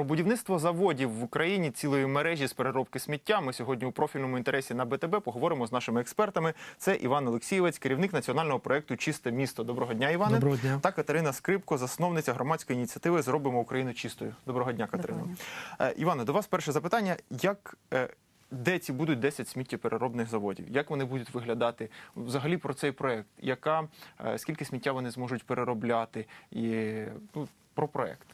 Про будівництво заводів в Україні цілої мережі з переробки сміття. Ми сьогодні у профільному інтересі на БТБ поговоримо з нашими експертами. Це Іван Олексійовець, керівник національного проекту Чисте місто. Доброго дня, Іване. Доброго дня. Та Катерина Скрипко, засновниця громадської ініціативи Зробимо Україну чистою. Доброго дня. Доброго Е, Іване, до вас перше запитання: як е, де ці будуть 10 сміттєпереробних заводів? Як вони будуть виглядати? Взагалі про цей проект? Яка е, скільки сміття вони зможуть переробляти? І ну, про проект.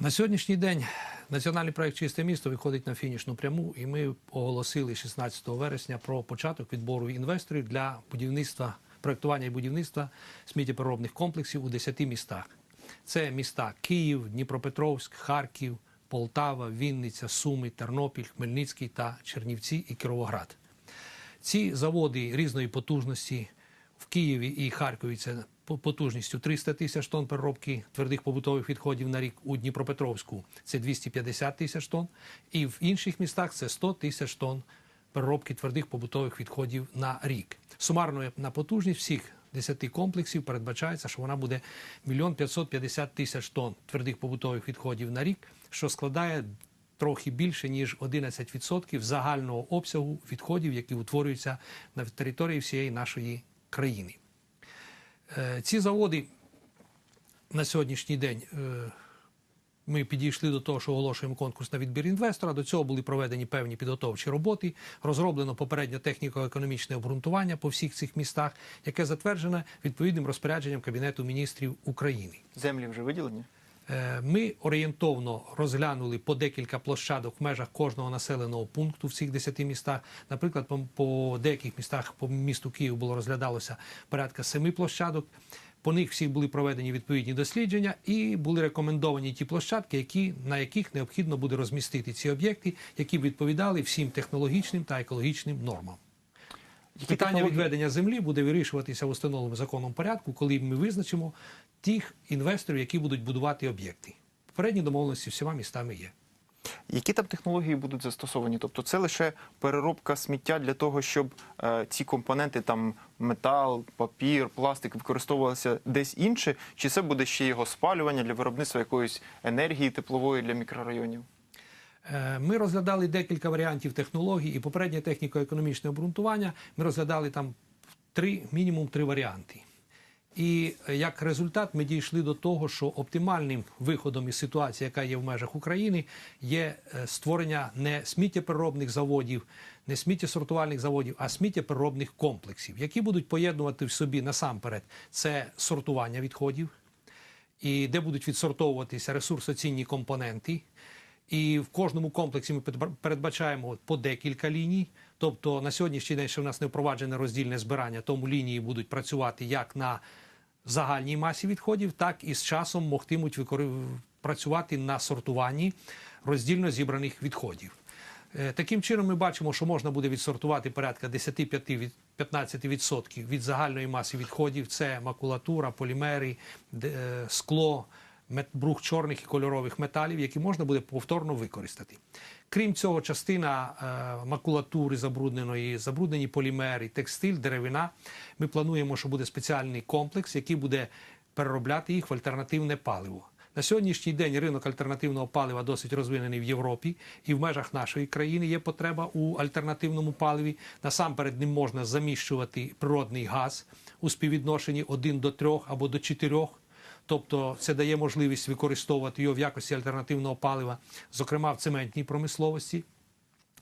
На сьогоднішній день національний проект Чисте місто виходить на фінішну пряму, і ми оголосили 16 вересня про початок відбору інвесторів для будівництва, проектування і будівництва сміттєпереробних комплексів у 10 містах. Це міста Київ, Дніпропетровськ, Харків, Полтава, Вінниця, Суми, Тернопіль, Хмельницький та Чернівці і Кіровоград. Ці заводи різної потужності в Києві і Харкові це по- потужністю 300 тисяч тонн переробки твердих побутових відходів на рік у Дніпропетровську це 250 тисяч тонн, і в інших містах це 100 тисяч тонн переробки твердих побутових відходів на рік. Сумарно на потужність всіх 10 комплексів передбачається, що вона буде 1 550 тисяч тонн твердих побутових відходів на рік, що складає трохи більше ніж 11% загального обсягу відходів, які утворюються на території всієї нашої країни. Е, Ці заводи на сьогоднішній день е, ми підійшли до того, що оголошуємо конкурс на відбір інвестора. До цього були проведені певні підготовчі роботи. Розроблено попередньо техніко-економічне обґрунтування по всіх цих містах, яке затверджене відповідним розпорядженням Кабінету міністрів України. Землі вже виділені? Е, Ми орієнтовно розглянули по декілька площадок в межах кожного населеного пункту в цих 10 містах. Наприклад, по, деяких містах по місту Київ було розглядалося порядка семи площадок. По них всіх були проведені відповідні дослідження і були рекомендовані ті площадки, які, на яких необхідно буде розмістити ці об'єкти, які б відповідали всім технологічним та екологічним нормам. Питання технології? відведення землі буде вирішуватися в установленому законом порядку, коли ми визначимо тих інвесторів, які будуть будувати об'єкти. Попередні домовленості всіма містами є. Які там технології будуть застосовані? Тобто це лише переробка сміття для того, щоб е, ці компоненти, там метал, папір, пластик використовувалися десь інше, чи це буде ще його спалювання для виробництва якоїсь енергії теплової для мікрорайонів? Е, Ми розглядали декілька варіантів технологій і попереднє техніко-економічне обґрунтування. Ми розглядали там три, мінімум три варіанти. І е, як результат ми дійшли до того, що оптимальним виходом із ситуації, яка є в межах України, є е, створення не сміттєпереробних заводів, не сміттєсортувальних заводів, а сміттєпереробних комплексів, які будуть поєднувати в собі насамперед це сортування відходів, і де будуть відсортовуватися ресурсоцінні компоненти. І в кожному комплексі ми передбачаємо по декілька ліній. Тобто на сьогоднішній день, що в нас не впроваджене роздільне збирання, тому лінії будуть працювати як на загальній масі відходів, так і з часом могтимуть працювати на сортуванні роздільно зібраних відходів. Е, Таким чином, ми бачимо, що можна буде відсортувати порядка 10-15% від загальної маси відходів. Це макулатура, полімери, е, скло, брух чорних і кольорових металів, які можна буде повторно використати. Крім цього, частина е, макулатури забрудненої, забруднені полімери, текстиль, деревина. Ми плануємо, що буде спеціальний комплекс, який буде переробляти їх в альтернативне паливо. На сьогоднішній день ринок альтернативного палива досить розвинений в Європі, і в межах нашої країни є потреба у альтернативному паливі. Насамперед ним можна заміщувати природний газ у співвідношенні 1 до 3 або до 4. Тобто це дає можливість використовувати його в якості альтернативного палива, зокрема в цементній промисловості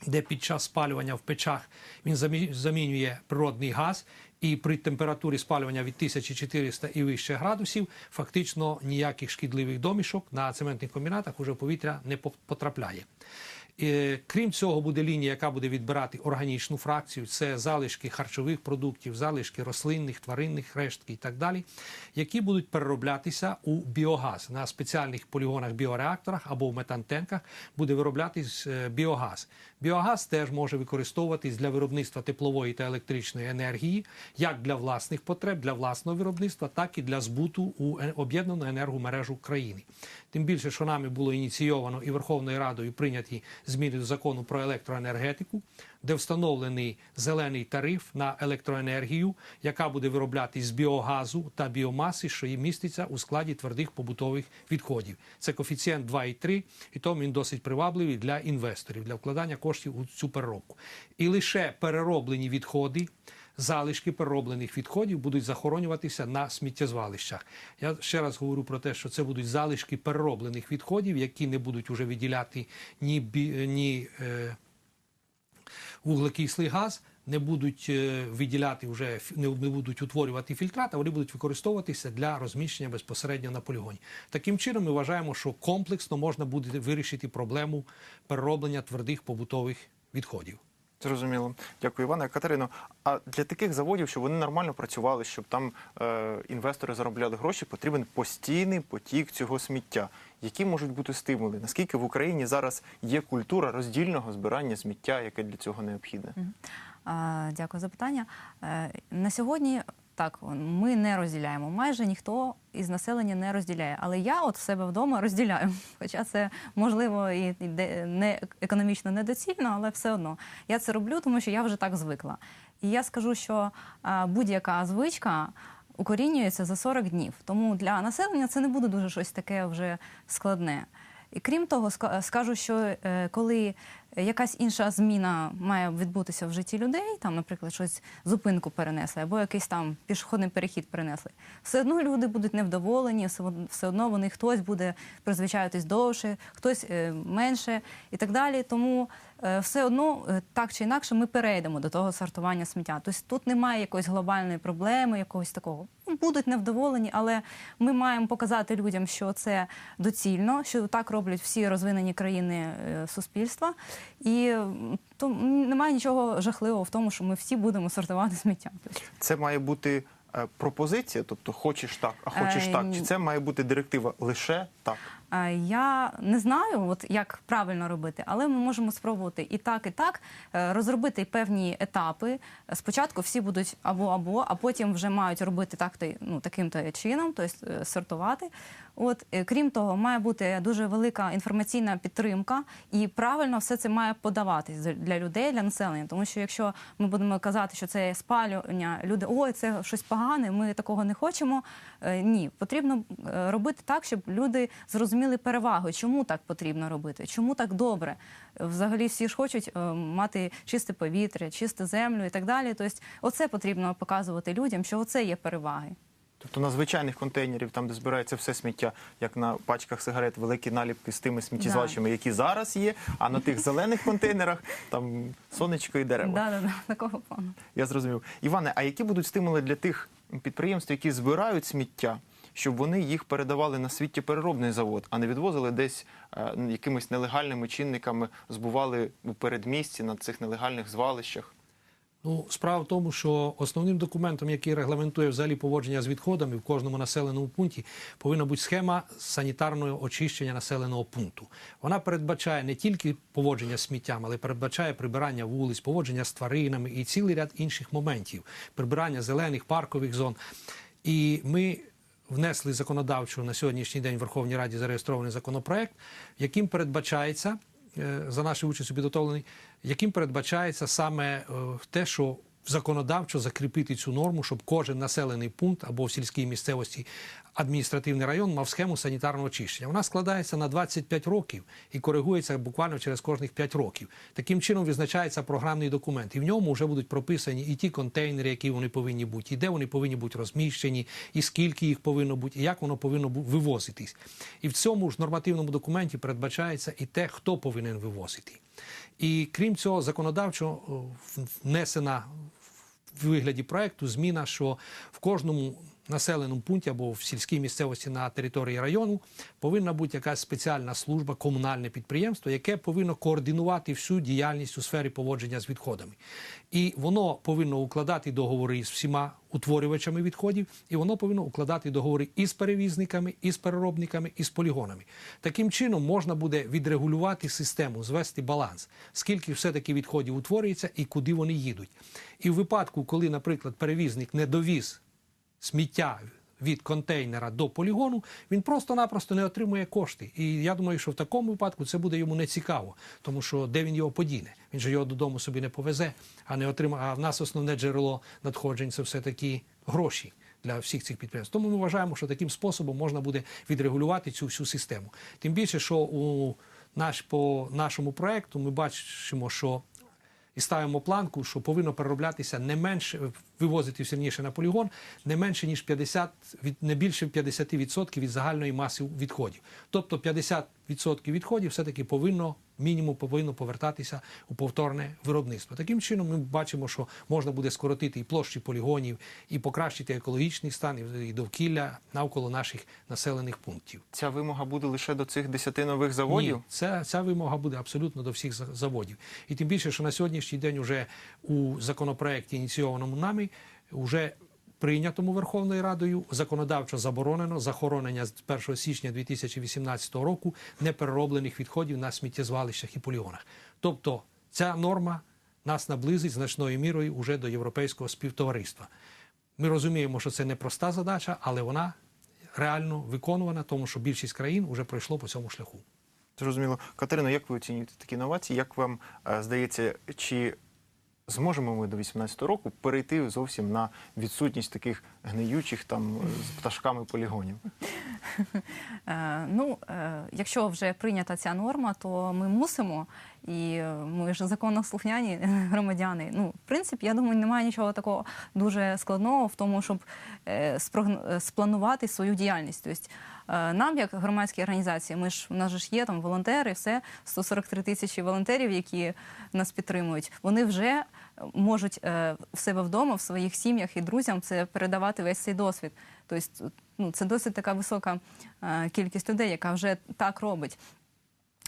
де під час спалювання в печах він замі- замінює природний газ, і при температурі спалювання від 1400 і вище градусів фактично ніяких шкідливих домішок на цементних комбінатах уже повітря не потрапляє. Е, Крім цього, буде лінія, яка буде відбирати органічну фракцію, це залишки харчових продуктів, залишки рослинних, тваринних рештки і так далі, які будуть перероблятися у біогаз на спеціальних полігонах біореакторах або в метантенках буде вироблятись е, біогаз. Біогаз теж може використовуватись для виробництва теплової та електричної енергії, як для власних потреб, для власного виробництва, так і для збуту у е- об'єднану енергомережу країни. Тим більше, що нами було ініційовано і Верховною Радою прийняті зміни до закону про електроенергетику, де встановлений зелений тариф на електроенергію, яка буде вироблятись з біогазу та біомаси, що її міститься у складі твердих побутових відходів. Це коефіцієнт 2,3, і тому він досить привабливий для інвесторів для вкладання коштів у цю переробку. І лише перероблені відходи. Залишки перероблених відходів будуть захоронюватися на сміттєзвалищах. Я ще раз говорю про те, що це будуть залишки перероблених відходів, які не будуть уже виділяти ні, ні е, вуглекислий газ, не будуть е, виділяти вже не будуть утворювати фільтрат, а вони будуть використовуватися для розміщення безпосередньо на полігоні. Таким чином, ми вважаємо, що комплексно можна буде вирішити проблему перероблення твердих побутових відходів. Зрозуміло. Дякую, Івана. Катерино, а для таких заводів, щоб вони нормально працювали, щоб там е, інвестори заробляли гроші, потрібен постійний потік цього сміття. Які можуть бути стимули? Наскільки в Україні зараз є культура роздільного збирання сміття, яке для цього необхідне? Дякую за питання. Е, На сьогодні так ми не розділяємо. Майже ніхто із населення не розділяє. Але я от в себе вдома розділяю. Хоча це можливо і не економічно недоцільно, але все одно я це роблю, тому що я вже так звикла. І я скажу, що будь-яка звичка. Укорінюється за 40 днів, тому для населення це не буде дуже щось таке вже складне. І крім того, ска- скажу, що е, коли якась інша зміна має відбутися в житті людей, там, наприклад, щось зупинку перенесли, або якийсь там пішохідний перехід перенесли, все одно люди будуть невдоволені, все одно вони хтось буде призвичаїтись довше, хтось е, менше і так далі. Тому е, все одно так чи інакше ми перейдемо до того сортування сміття. Тобто тут немає якоїсь глобальної проблеми, якогось такого. Будуть невдоволені, але ми маємо показати людям, що це доцільно, що так роблять всі розвинені країни е, суспільства. І то немає нічого жахливого в тому, що ми всі будемо сортувати сміття. Це має бути е, пропозиція, тобто хочеш так, а хочеш Е, так. Чи це має бути директива лише так? Е, Я не знаю, от як правильно робити, але ми можемо спробувати і так, і так е, розробити певні етапи. Спочатку всі будуть або або, а потім вже мають робити так ну таким то чином, тобто е, сортувати. От крім того, має бути дуже велика інформаційна підтримка, і правильно все це має подаватись для людей, для населення. Тому що якщо ми будемо казати, що це спалювання, люди ой, це щось погане, ми такого не хочемо. Ні, потрібно робити так, щоб люди зрозуміли перевагу, чому так потрібно робити, чому так добре. Взагалі всі ж хочуть е, мати чисте повітря, чисту землю і так далі. Тобто, оце потрібно показувати людям, що оце є переваги. Тобто на звичайних контейнерів, там де збирається все сміття, як на пачках сигарет, великі наліпки з тими сміттєзвалищами, які зараз є, а на тих зелених контейнерах там сонечко і дерева. Да, да, да, такого плану. Я зрозумів. Іване, а які будуть стимули для тих підприємств, які збирають сміття, щоб вони їх передавали на світтєпереробний завод, а не відвозили десь е, якимись нелегальними чинниками, збували у передмісті на цих нелегальних звалищах? Ну, справа в тому, що основним документом, який регламентує взагалі поводження з відходами в кожному населеному пункті, повинна бути схема санітарного очищення населеного пункту. Вона передбачає не тільки поводження з сміттям, але передбачає прибирання вулиць, поводження з тваринами і цілий ряд інших моментів, прибирання зелених паркових зон. І ми внесли законодавчу на сьогоднішній день в Верховній Раді зареєстрований законопроект, яким передбачається е, за нашою участю підготовлений, яким передбачається саме е, те, що законодавчо закріпити цю норму, щоб кожен населений пункт або в сільській місцевості адміністративний район мав схему санітарного очищення. Вона складається на 25 років і коригується буквально через кожних 5 років. Таким чином визначається програмний документ, і в ньому вже будуть прописані і ті контейнери, які вони повинні бути, і де вони повинні бути розміщені, і скільки їх повинно бути, і як воно повинно вивозитись. І в цьому ж нормативному документі передбачається і те, хто повинен вивозити. І крім цього, законодавчо внесена вигляді проекту зміна, що в кожному населеному пункті або в сільській місцевості на території району повинна бути якась спеціальна служба, комунальне підприємство, яке повинно координувати всю діяльність у сфері поводження з відходами. І воно повинно укладати договори з всіма утворювачами відходів, і воно повинно укладати договори і з перевізниками, і з переробниками, і з полігонами. Таким чином можна буде відрегулювати систему, звести баланс, скільки все-таки відходів утворюється і куди вони їдуть. І в випадку, коли, наприклад, перевізник не довіз сміття від контейнера до полігону, він просто-напросто не отримує кошти. І я думаю, що в такому випадку це буде йому не цікаво, тому що де він його подіне? Він же його додому собі не повезе, а не отримає. А в нас основне джерело надходжень це все таки гроші. Для всіх цих підприємств. Тому ми вважаємо, що таким способом можна буде відрегулювати цю всю систему. Тим більше, що у наш, по нашому проекту ми бачимо, що і ставимо планку, що повинно перероблятися не менше, вивозити сильніше на полігон, не менше ніж 50, від не більше 50% від загальної маси відходів. Тобто 50% відходів все-таки повинно мінімум повинно повертатися у повторне виробництво. Таким чином, ми бачимо, що можна буде скоротити і площі полігонів, і покращити екологічний стан і довкілля навколо наших населених пунктів. Ця вимога буде лише до цих 10 нових заводів? Ні, це, ця вимога буде абсолютно до всіх за- заводів. І тим більше, що на сьогоднішній день уже у законопроекті, ініційованому нами, вже прийнятому Верховною Радою законодавчо заборонено захоронення з 1 січня 2018 року неперероблених відходів на сміттєзвалищах і полігонах. Тобто ця норма нас наблизить значною мірою уже до європейського співтовариства. Ми розуміємо, що це непроста задача, але вона реально виконувана, тому що більшість країн вже пройшло по цьому шляху. Зрозуміло. Катерино, як ви оцінюєте такі новації? Як вам е, здається, чи зможемо ми до 2018 року перейти зовсім на відсутність таких гниючих там е, з пташками полігонів? Е, ну, е, якщо вже прийнята ця норма, то ми мусимо, і е, ми ж законослухняні громадяни. Ну, в принципі, я думаю, немає нічого такого дуже складного в тому, щоб е, е, спланувати свою діяльність. Тобто, нам, як громадські організації, ми ж у нас ж є там волонтери, все 143 тисячі волонтерів, які нас підтримують. Вони вже можуть в себе вдома, в своїх сім'ях і друзям це передавати весь цей досвід. Тобто, ну, це досить така висока кількість людей, яка вже так робить.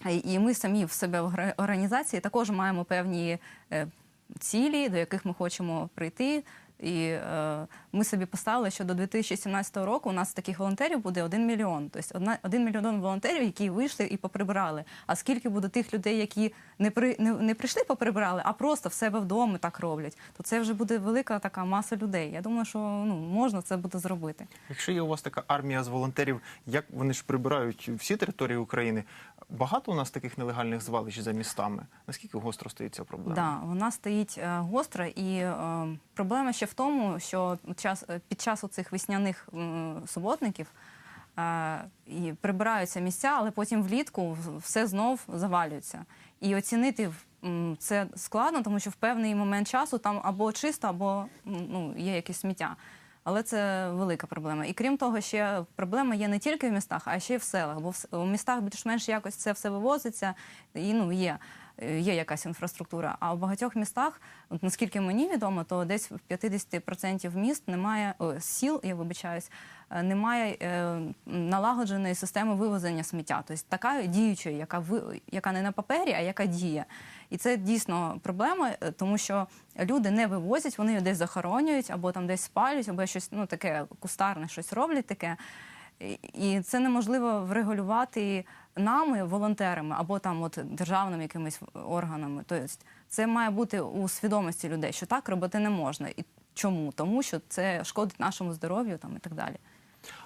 І- І ми самі в себе в організації також маємо певні е, цілі, до яких ми хочемо прийти. І е, ми собі поставили, що до 2017 року у нас таких волонтерів буде 1 мільйон. Тобто одна, 1 мільйон волонтерів, які вийшли і поприбирали. А скільки буде тих людей, які не, при, не, не прийшли поприбирали, а просто в себе вдома так роблять, то це вже буде велика така маса людей. Я думаю, що ну, можна це буде зробити. Якщо є у вас така армія з волонтерів, як вони ж прибирають всі території України? Багато у нас таких нелегальних звалищ за містами? Наскільки гостро стоїть ця проблема? Да, вона стоїть е, гостро, і е, проблема ще в тому, що час, е, під час цих весняних суботників е, і прибираються місця, але потім влітку все знов завалюється. І оцінити це складно, тому що в певний момент часу там або чисто, або ну, є якесь сміття. Але це велика проблема. І крім того, ще проблема є не тільки в містах, а ще й в селах. Бо в, містах більш-менш якось це все вивозиться, і ну є, є якась інфраструктура. А в багатьох містах, от наскільки мені відомо, то десь в 50% міст немає о, сіл, я вибачаюсь, е, немає е, налагодженої системи вивезення сміття. Тобто така діюча, яка ви яка не на папері, а яка діє. І це дійсно проблема, е, тому що люди не вивозять, вони десь захоронюють, або там десь спалюють, або щось ну таке кустарне, щось роблять таке. І це неможливо врегулювати нами, волонтерами, або там от державними якимись органами. Тобто це має бути у свідомості людей, що так робити не можна. І чому? Тому що це шкодить нашому здоров'ю там і так далі.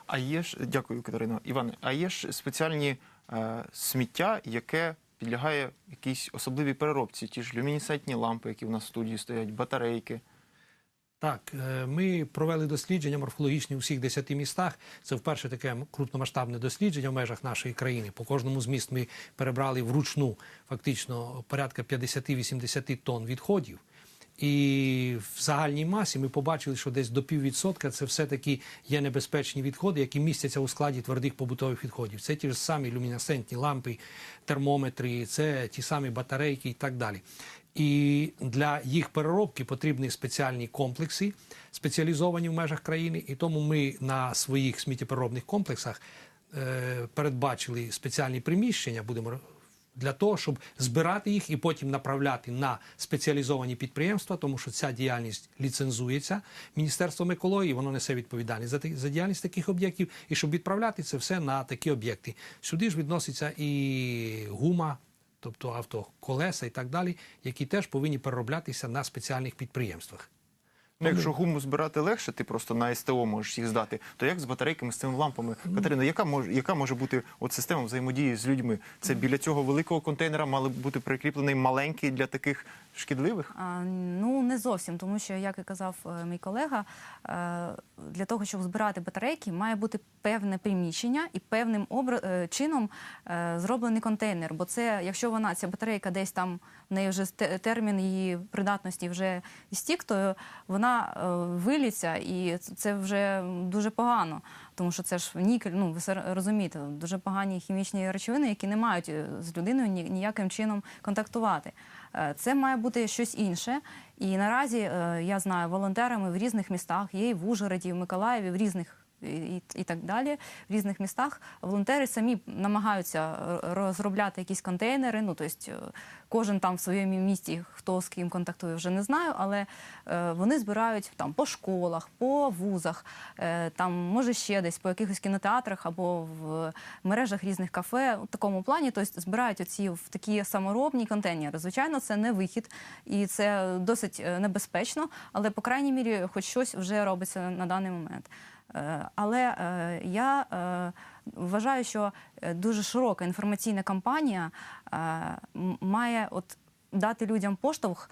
А є ж, дякую, Катерино. Іване, а є ж спеціальні е, сміття, яке підлягає якійсь особливій переробці, ті ж люмінесцентні лампи, які в нас в студії стоять, батарейки. Так, е, ми провели дослідження морфологічні у всіх 10 містах. Це вперше таке крупномасштабне дослідження в межах нашої країни. По кожному з міст ми перебрали вручну фактично порядка 50-80 тонн відходів. І в загальній масі ми побачили, що десь до піввідсотка це все-таки є небезпечні відходи, які містяться у складі твердих побутових відходів. Це ті ж самі люмінесцентні лампи, термометри, це ті самі батарейки і так далі. І для їх переробки потрібні спеціальні комплекси, спеціалізовані в межах країни. І тому ми на своїх сміттєпереробних комплексах е, передбачили спеціальні приміщення, будемо для того, щоб збирати їх і потім направляти на спеціалізовані підприємства, тому що ця діяльність ліцензується Міністерством екології, воно несе відповідальність за, за діяльність таких об'єктів, і щоб відправляти це все на такі об'єкти. Сюди ж відноситься і гума, тобто автоколеса і так далі, які теж повинні перероблятися на спеціальних підприємствах. Ну, якщо гуму збирати легше, ти просто на СТО можеш їх здати, то як з батарейками, з цими лампами? Катерина, яка може, яка може бути от система взаємодії з людьми? Це біля цього великого контейнера мали б бути прикріплений маленький для таких шкідливих? А, Ну не зовсім, тому що, як і казав е, мій колега, е, для того, щоб збирати батарейки, має бути певне приміщення і певним обра- е, чином е, зроблений контейнер. Бо це, якщо вона ця батарейка десь там в неї вже те- термін її придатності вже істік, то вона е, виліться, і це вже дуже погано. Тому що це ж нікель, ну ви все розумієте, дуже погані хімічні речовини, які не мають е, з людиною ні- ніяким чином контактувати. Е, Це має бути щось інше. І наразі я знаю волонтерами в різних містах, є і в Ужгороді, і в Миколаєві, в різних. І, і, так далі в різних містах волонтери самі намагаються е, розробляти якісь контейнери. Ну тобто е, кожен там в своєму місті, хто з ким контактує, вже не знаю, але е, вони збирають там по школах, по вузах, там може ще десь по якихось кінотеатрах або в мережах різних кафе у такому плані. Тобто збирають оці в такі саморобні контейнери. Звичайно, це не вихід, і це досить небезпечно, але по крайній мірі, хоч щось вже робиться на даний момент. Е, Але е, я е, вважаю, що дуже широка інформаційна кампанія має от дати людям поштовх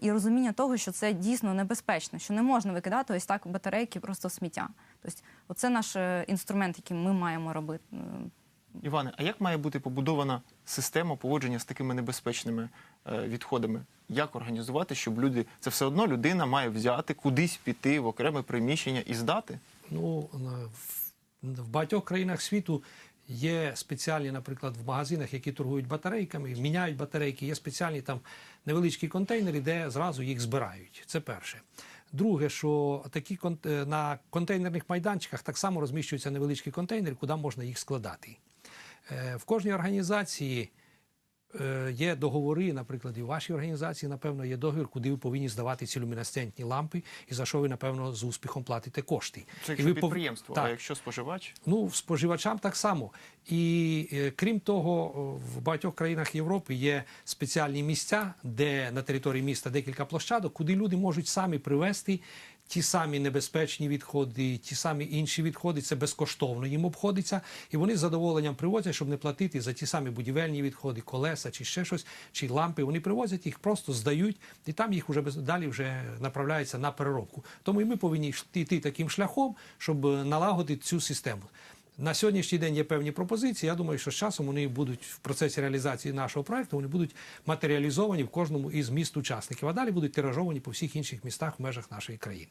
і розуміння того, що це дійсно небезпечно, що не можна викидати ось так батарейки просто в сміття. Тобто, оце наш інструмент, який ми маємо робити. Іване, а як має бути побудована система поводження з такими небезпечними відходами? Як організувати, щоб люди це все одно людина має взяти, кудись піти в окреме приміщення і здати? Ну, в, багатьох країнах світу є спеціальні, наприклад, в магазинах, які торгують батарейками, міняють батарейки, є спеціальні там невеличкі контейнери, де зразу їх збирають. Це перше. Друге, що такі е, на контейнерних майданчиках так само розміщуються невеличкі контейнери, куди можна їх складати. Е, В кожній організації є договори, наприклад, і в вашій організації, напевно, є договір, куди ви повинні здавати ці люмінесцентні лампи, і за що ви, напевно, з успіхом платите кошти. Це І якщо ви пов- підприємство, а якщо споживач? Ну, споживачам так само. І е, крім того, в багатьох країнах Європи є спеціальні місця, де на території міста декілька площадок, куди люди можуть самі привезти ті самі небезпечні відходи, ті самі інші відходи. Це безкоштовно їм обходиться, і вони з задоволенням привозять, щоб не платити за ті самі будівельні відходи, колеса чи ще щось, чи лампи. Вони привозять їх, просто здають, і там їх вже без- далі вже направляються на переробку. Тому і ми повинні йти таким шляхом, щоб налагодити цю систему. На сьогоднішній день є певні пропозиції. Я думаю, що з часом вони будуть в процесі реалізації нашого проекту, вони будуть матеріалізовані в кожному із міст учасників, а далі будуть тиражовані по всіх інших містах в межах нашої країни.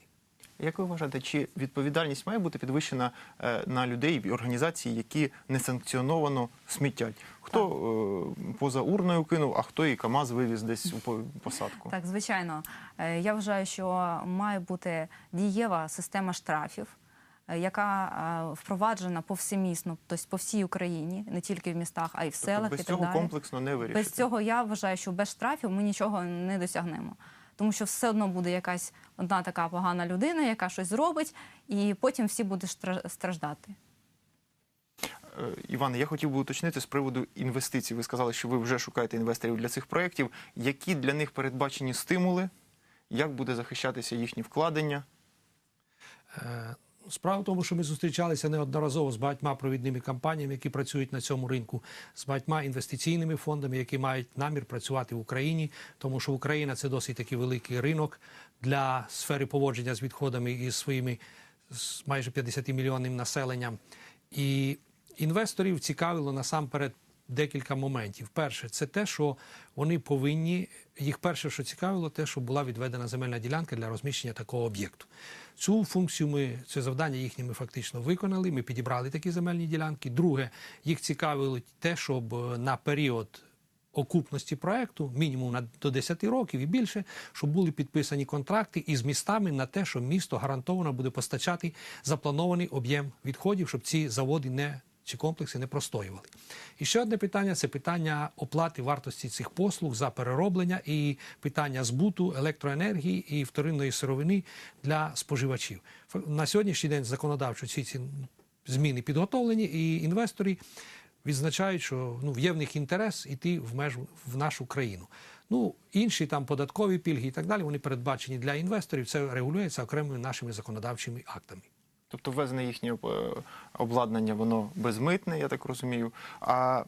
Як ви вважаєте, чи відповідальність має бути підвищена е, на людей і організації, які несанкціоновано сміттять? Хто е, поза урною кинув, а хто і КАМАЗ вивіз десь у посадку? Так, звичайно. Е, Я вважаю, що має бути дієва система штрафів, яка е, впроваджена повсемісно, тобто по всій Україні, не тільки в містах, а й в Тобто селах без і так цього далі. комплексно не вирішити. Без цього я вважаю, що без штрафів ми нічого не досягнемо. Тому що все одно буде якась одна така погана людина, яка щось зробить, і потім всі будуть страждати. Е, Іване, я хотів би уточнити з приводу інвестицій. Ви сказали, що ви вже шукаєте інвесторів для цих проєктів. Які для них передбачені стимули? Як буде захищатися їхні вкладення? Справа в тому, що ми зустрічалися неодноразово з багатьма провідними компаніями, які працюють на цьому ринку, з багатьма інвестиційними фондами, які мають намір працювати в Україні, тому що Україна це досить такий великий ринок для сфери поводження з відходами із своїми з майже 50 мільйонним населенням. І інвесторів цікавило насамперед декілька моментів. Перше, це те, що вони повинні, їх перше, що цікавило, те, що була відведена земельна ділянка для розміщення такого об'єкту. Цю функцію ми, це завдання їхнє ми фактично виконали. Ми підібрали такі земельні ділянки. Друге, їх цікавило те, щоб е, на період окупності проекту, мінімум на до 10 років і більше, щоб були підписані контракти із містами на те, що місто гарантовано буде постачати запланований об'єм відходів, щоб ці заводи не чи комплекси не простоювали. І ще одне питання це питання оплати вартості цих послуг за перероблення і питання збуту електроенергії і вторинної сировини для споживачів. На сьогоднішній день законодавчо ці ці зміни підготовлені, і інвестори відзначають, що ну, є в них інтерес іти в межу в нашу країну. Ну, інші там податкові пільги і так далі, вони передбачені для інвесторів. Це регулюється окремими нашими законодавчими актами. Тобто ввезене їхнє е, обладнання, воно безмитне, я так розумію. А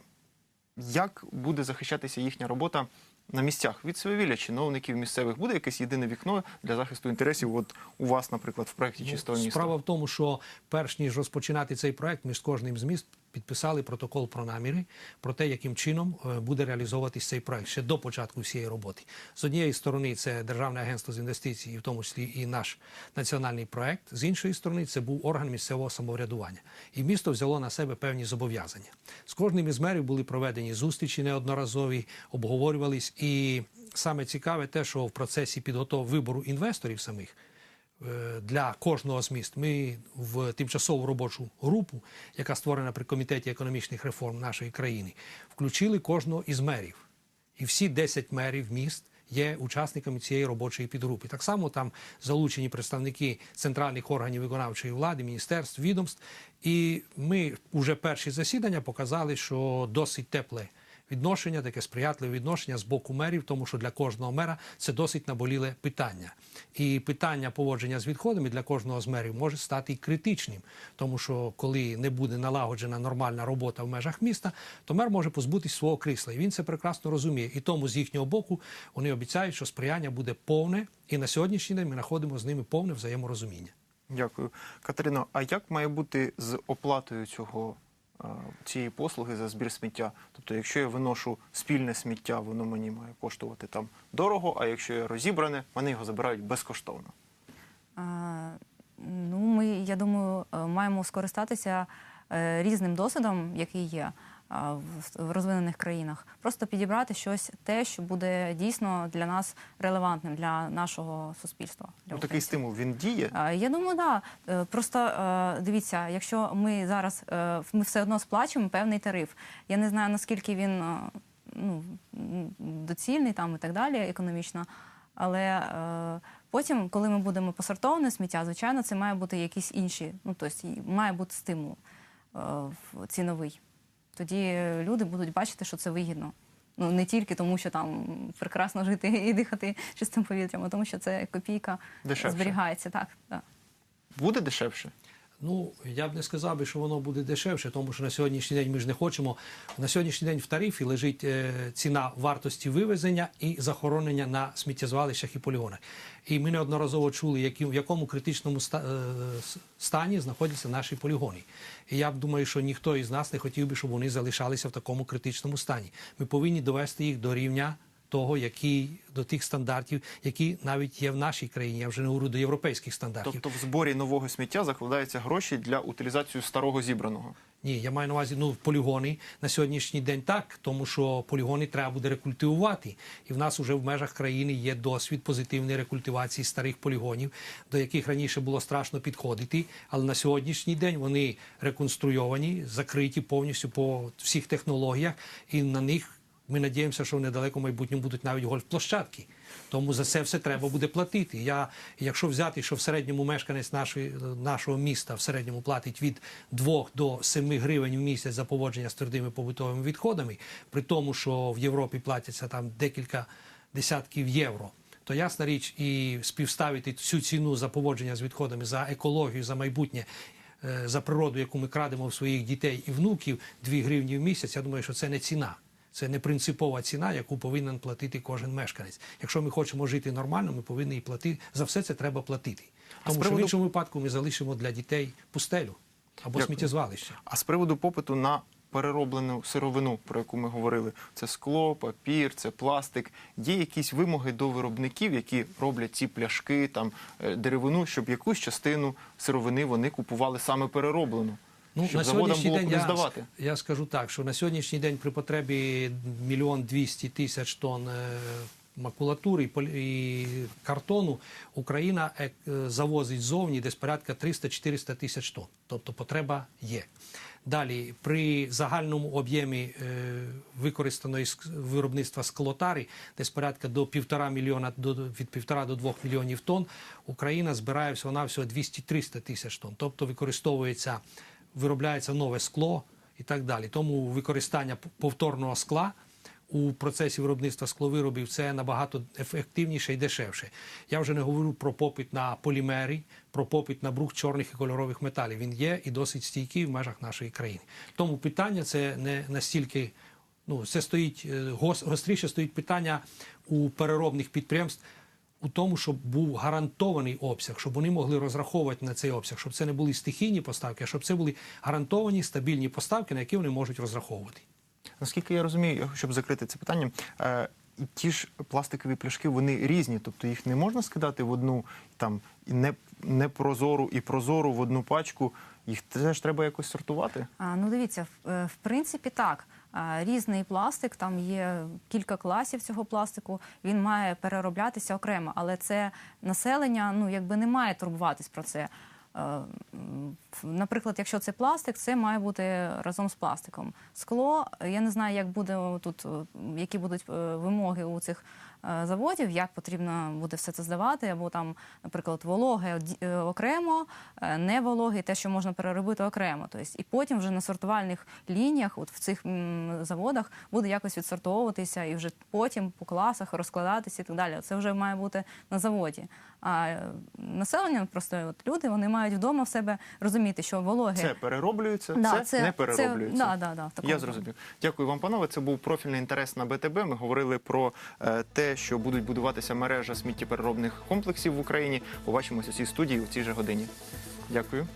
як буде захищатися їхня робота на місцях від свавілля чиновників місцевих? Буде якесь єдине вікно для захисту інтересів? От у вас, наприклад, в проєкті чистого міста? Ну, Справа в тому, що перш ніж розпочинати цей проект, між кожним з міст підписали протокол про наміри про те, яким чином е, буде реалізовуватись цей проект ще до початку всієї роботи. З однієї сторони, це Державне агентство з інвестицій, в тому числі і наш національний проект. З іншої сторони, це був орган місцевого самоврядування. І місто взяло на себе певні зобов'язання. З кожним із мерів були проведені зустрічі неодноразові, обговорювались. І саме цікаве те, що в процесі підготовки вибору інвесторів самих для кожного з міст ми в тимчасову робочу групу, яка створена при комітеті економічних реформ нашої країни, включили кожного із мерів. І всі 10 мерів міст є учасниками цієї робочої підгрупи. Так само там залучені представники центральних органів виконавчої влади, міністерств, відомств. І ми вже перші засідання показали, що досить тепле відношення, таке сприятливе відношення з боку мерів, тому що для кожного мера це досить наболіле питання. І питання поводження з відходами для кожного з мерів може стати критичним, тому що коли не буде налагоджена нормальна робота в межах міста, то мер може позбутись свого крісла. І він це прекрасно розуміє. І тому з їхнього боку вони обіцяють, що сприяння буде повне. І на сьогоднішній день ми знаходимо з ними повне взаєморозуміння. Дякую. Катерино, а як має бути з оплатою цього, цієї послуги за збір сміття? Тобто, якщо я виношу спільне сміття, воно мені має коштувати там дорого, а якщо я розібране, мене його забирають безкоштовно. А, Ну, ми, я думаю, е, маємо скористатися е, різним досвідом, який є в розвинених країнах. Просто підібрати щось те, що буде дійсно для нас релевантним для нашого суспільства. Для Ну, такий стимул він діє. Я думаю, да. Е, Просто е, дивіться, якщо ми зараз е, ми все одно сплачуємо певний тариф. Я не знаю наскільки він ну, доцільний там і так далі економічно. Але е, потім, коли ми будемо посортоване сміття, звичайно, це має бути якісь інші. Ну тобто має бути стимул е, ціновий. Тоді люди будуть бачити, що це вигідно. Ну не тільки тому, що там прекрасно жити і дихати чистим повітрям, а тому, що це копійка Дешевше. зберігається. Так, так. Буде дешевше? Ну, я б не сказав би, що воно буде дешевше, тому що на сьогоднішній день ми ж не хочемо. На сьогоднішній день в тарифі лежить е, ціна вартості вивезення і захоронення на сміттєзвалищах і полігонах. І ми неодноразово чули, які, в якому критичному е, стані знаходяться наші полігони. І я б думаю, що ніхто із нас не хотів би, щоб вони залишалися в такому критичному стані. Ми повинні довести їх до рівня того, які до тих стандартів, які навіть є в нашій країні. Я вже не говорю до європейських стандартів. Тобто в зборі нового сміття закладаються гроші для утилізації старого зібраного. Ні, я маю на увазі ну, полігони на сьогоднішній день так, тому що полігони треба буде рекультивувати. І в нас вже в межах країни є досвід позитивної рекультивації старих полігонів, до яких раніше було страшно підходити. Але на сьогоднішній день вони реконструйовані, закриті повністю по всіх технологіях, і на них ми надіємося, що в недалекому майбутньому будуть навіть гольф-площадки. Тому за це все треба буде платити. Я, якщо взяти, що в середньому мешканець нашої, нашого міста в середньому платить від 2 до 7 гривень в місяць за поводження з твердими побутовими відходами, при тому, що в Європі платяться там декілька десятків євро. То ясна річ, і співставити цю ціну за поводження з відходами, за екологію, за майбутнє, е, за природу, яку ми крадемо в своїх дітей і внуків, 2 гривні в місяць. Я думаю, що це не ціна. Це не принципова ціна, яку повинен платити кожен мешканець. Якщо ми хочемо жити нормально, ми повинні і платити. За все це треба платити. Тому що в іншому випадку ми залишимо для дітей пустелю або Дякую. сміттєзвалище. А з приводу попиту на перероблену сировину, про яку ми говорили, це скло, папір, це пластик. Є якісь вимоги до виробників, які роблять ці пляшки, там е, деревину, щоб якусь частину сировини вони купували саме перероблену. Ну, щоб на сьогоднішній день я, здавати. я скажу так, що на сьогоднішній день при потребі мільйон двісті тисяч тонн е, макулатури і картону Україна е, завозить ззовні десь порядка 300-400 тисяч тонн. Тобто потреба є. Далі, при загальному об'ємі е, використаної виробництва склотари, десь порядка до півтора мільйона до до- від півтора до двох мільйонів тонн, Україна збирає всього навсього 200-300 тисяч тонн. Тобто використовується, виробляється нове скло. і так далі. Тому використання повторного скла у процесі виробництва скловиробів це набагато ефективніше і дешевше. Я вже не говорю про попит на полімери, про попит на брух чорних і кольорових металів. Він є і досить стійкий в межах нашої країни. Тому питання це не настільки. Ну, це стоїть е, гостріше стоїть питання у переробних підприємств у тому, щоб був гарантований обсяг, щоб вони могли розраховувати на цей обсяг, щоб це не були стихійні поставки, а щоб це були гарантовані стабільні поставки, на які вони можуть розраховувати. Наскільки я розумію, щоб закрити це питання, е, ті ж пластикові пляшки вони різні, тобто їх не можна скидати в одну там не, не прозору і прозору в одну пачку. Їх теж треба якось сортувати. А, ну дивіться, в, е, в принципі, так. Різний пластик, там є кілька класів цього пластику. Він має перероблятися окремо, але це населення ну якби не має турбуватись про це. Наприклад, якщо це пластик, це має бути разом з пластиком. Скло, я не знаю, як буде тут, е, які будуть е, вимоги у цих заводів, як потрібно буде все це здавати, або там, наприклад, вологе е, окремо, е, не вологе, те, що можна переробити окремо. Тобто, і потім вже на сортувальних лініях, от в цих заводах, буде якось відсортовуватися і вже потім по класах розкладатися і так далі. Це вже має бути на заводі. А е, населення, просто от люди, вони мають вдома в себе розуміти, що вологе Це перероблюється, Да, це, не перероблюється. да, да, да, в такому Я зрозумів. Дякую вам, панове. Це був профільний інтерес на БТБ. Ми говорили про е, що будуть будуватися мережа сміттєпереробних комплексів в Україні. Побачимося у цій студії у цій же годині. Дякую.